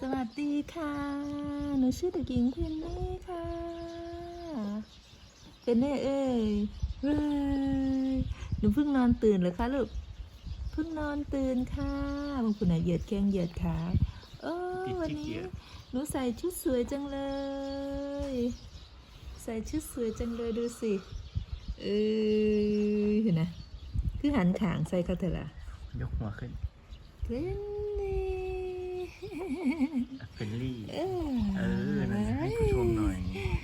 สวัสดีค่ะ หนูชื่อเด็กหญิงเพนเน่ค่ะเพนเน่เอ้ยเว้ยหนูเพิ่งนอนตื่นเหรอคะลูก เพิ่งนอนตื่นค่ะบางคนอะเหยียดแข้งเหยียดขาเออปิดวันขี้เกีนี้ยจหนูใส่ชุดสวยจังเลย ใส่ชุดสวยจังเลยดูสิ เออเห็นนะคือหันขางใส่เขาเถอะล่ะยกหัวขึ้นเพน เน่เฟลลี่ เออเออนั่นให้ผู้ชมหน่อย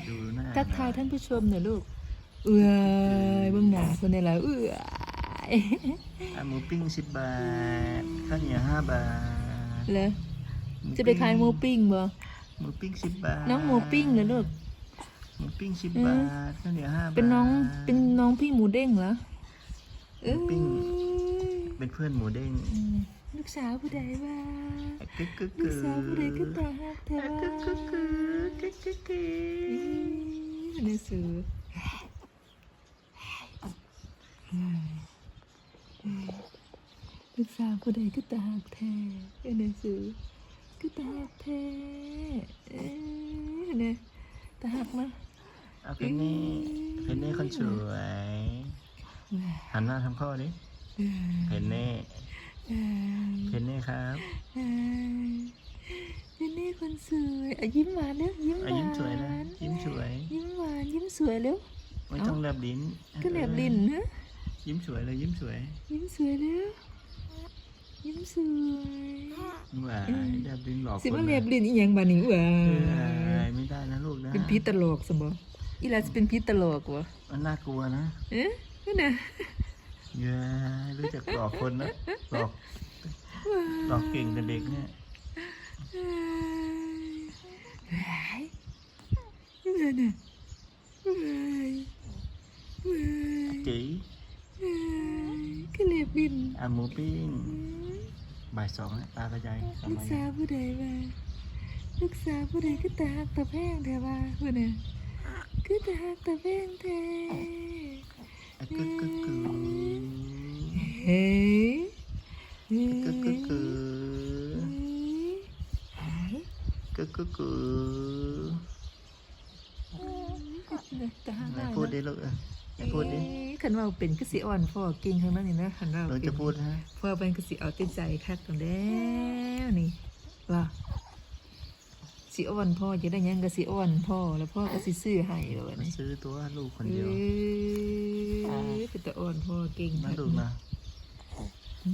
ดูหน้าทักทายท่านผู้ชมหน่อยลูก เอื้อยเบื้องหน้าคนนี้แหละเอื้อยอะหมูปิ้งสิบบาท ข้าวเหนียวห้าบาทเลยจะไปขายหมูปิ้งบ่หมูปิ้งสิบบาท น้องหมูปิ้งเหรอลูก หมูปิ้งสิบเออบาท ข้าวเหนียวห้าบาท เป็นน้อง เป็นน้องพี่หมูเด้งเหรอเอ้ยหมูปิ้ง เป็นเพื่อนหมูเด้งอืม ลูกสาวผู้ใดบ้ากึกกึกลูกึกสาวผู้ใดก็ตาหักเธอกึกกึกกึกกึกกึกกึอืกมนี่สือลูกสาวผู้ใดก็ตาหักแท้เอ้ยนี่สือก็ตาหักแท้เอ้ยเนี่ยตาหักนะเอาเพนเน่เพนเน่คนสวยหันหน้าทำข้อดิเพนเน่ เพนเน่ครับเป็นนี่คนสวยอะยิ้มหวานเร็วยิ้มหอะวานยิ้มสวยนะยิ้มสวย ยิ้มหวานยิ้มสวยเร็วไม่ต้องแลบลิ้นก็แลบลิ้นนะยิ้มสวยเลยยิ้มสวย ยิ้มสวยเร็วยิ้มสวยหวานแลบลิ้นหลอกสิคนว่านะแลบลิ้นอีหยังบานี่หวาเออไม่ได้นะลูกนะเป็นพีตลกสมบ่อีหลาสิเป็นพีตลกวะมันน่ากลัวนะเอ๊ะนั่นน่ะ เย้รู้จักหลอกคนนะ หลอก หลอกเก่งแต่เด็กเนี่ยเฮ้ยนั่นน่ะเฮ้ยเฮ้ยจีเฮ้ยก็แลบลิ้นอะหมูปิ้งบ่ายสองแล้วตากระจายลูทำกไมสาวผู้ใดมาลูกสาวผู้ใดก็ตาหักตาแพงแท้ว่าเพื่อนน่ะก็ตาหักตาแพงแท้อะกึกกึกกึก เฮ้ยเฮ้ย กึกกึกกึ กึกกึกกึตาหักไหนได้พูดดิลูกเออไหนพูดดิขันว่าเป็นกสิอ่อนพ่อเก่งข้างนั้นนี่นะขันว่าหนูจะพูดฮะพ่อเป็นกสิเอาใจใจคักตรงแล้วนี่ว่าสิอ่อนพ่อจะได้ยังกสิอ่อนพ่อแล้วพ่อก็สิซื้อให้เลยนี่ซื้อตัวลูกคนเดียวเป็นตะอ่อนพ่อเก่งนะลูกนะ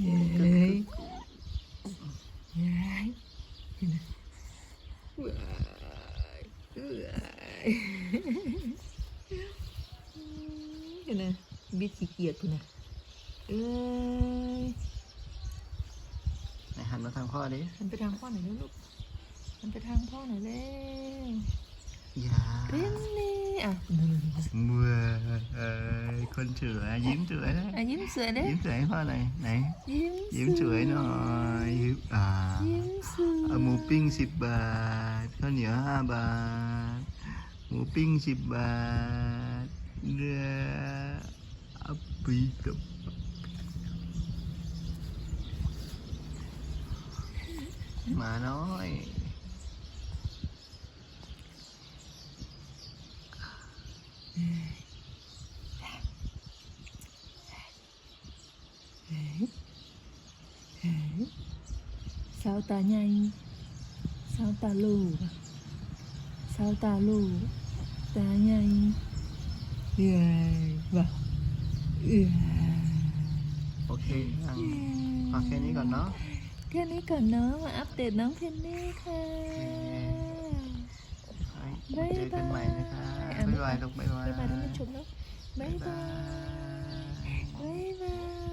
เย้ยเย้ยเห็นไหมว้ายว้ายเห็นไหมบิดขี้เกียจพุ่นนะเอ้ยไหนหันมาทางพ่อดิมันไปทางพ่อหน่อยนะลูกมันไปทางพ่อหน่อยเร็วอย่าเป็นนี่อะเมื่อเอ้ยคนสวยยิ้มสวยนะอะยิ้มสวยเด้ยิ้มสวยให้พ่อหน่อยไหนยิ้มยิ้มสวยหน่อยยิ้มอ่ายิ้มสวยเอาหมูปิ้งสิบบาทข้าวเหนียวห้าบาท หมูปิ้งสิบบาทเนื้ออั ปปีตบหมาน้อยสาวตาใหญ่สาวตาลูกสาวตาลูกตาใหญ่เอื่อยว่ะเอื่อยโอเคยังเอาแค่นี้ก่อนเนาะ แค่นี้ก่อนเนาะมาอัปเดตน้องเพนนี่ค่ะไว้เจอกันใหม่นะคะบ๊ายบายลูกบ๊ายบายบ๊ายบายท่านผู้ชมเนาะบ๊ายบายบ๊ายบายบ๊ายบาย